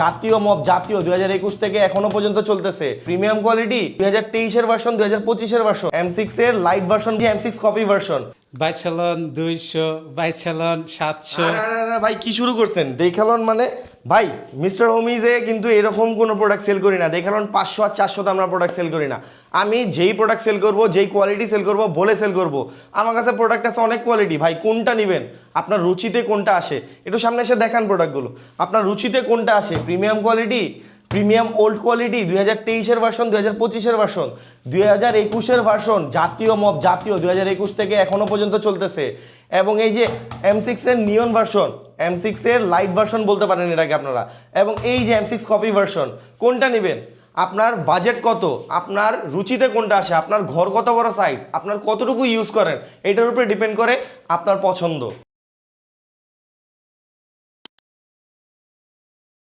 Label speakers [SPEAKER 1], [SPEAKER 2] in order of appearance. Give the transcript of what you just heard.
[SPEAKER 1] জাতীয় মব, জাতীয়, দুই হাজার একুশ থেকে এখনও পর্যন্ত চলতেছে। প্রিমিয়াম কোয়ালিটি দুই হাজার তেইশের ভার্সন দুই হাজার পঁচিশের ভার্সন এম সিক্স এর লাইট ভার্সন দিয়ে এম সিক্স কপি ভার্সন
[SPEAKER 2] বাইচালন দুইশো বাইচালন সাতশো।
[SPEAKER 1] ভাই, কি শুরু করছেন? দেখালন মানে ভাই মিস্টার হোমিজে কিন্তু এরকম কোনো প্রোডাক্ট সেল করি না। দেখালন পাঁচশো আর চারশোতে আমরা প্রোডাক্ট সেল করি না। আমি যেই প্রোডাক্ট সেল করব, যেই কোয়ালিটি সেল করব, বলে সেল করব। আমার কাছে প্রোডাক্ট আছে অনেক কোয়ালিটি ভাই, কোনটা নেবেন? আপনার রুচিতে কোনটা আসে? একটু সামনে এসে দেখান প্রোডাক্টগুলো আপনার রুচিতে কোনটা আসে? Premium quality premium old quality দুই হাজার তেইশের ভার্সন দুই হাজার পঁচিশের ভার্সন দুই হাজার একুশের ভার্সন জাতীয় মব, জাতীয়, দুই হাজার একুশ থেকে এখনও পর্যন্ত চলতেছে। এবং এই যে এম সিক্সের নিয়ন ভার্সন এম সিক্সের লাইট ভার্সন বলতে পারেন এটাকে আপনারা। এবং এই যে এম সিক্স কপি ভার্সন কোনটা নেবেন? আপনার বাজেট কত? আপনার রুচিতে কোনটা আসে? আপনার ঘর কত বড় সাইজ আপনার কতটুকু ইউজ করেন? এটার উপরে ডিপেন্ড করে আপনার পছন্দ।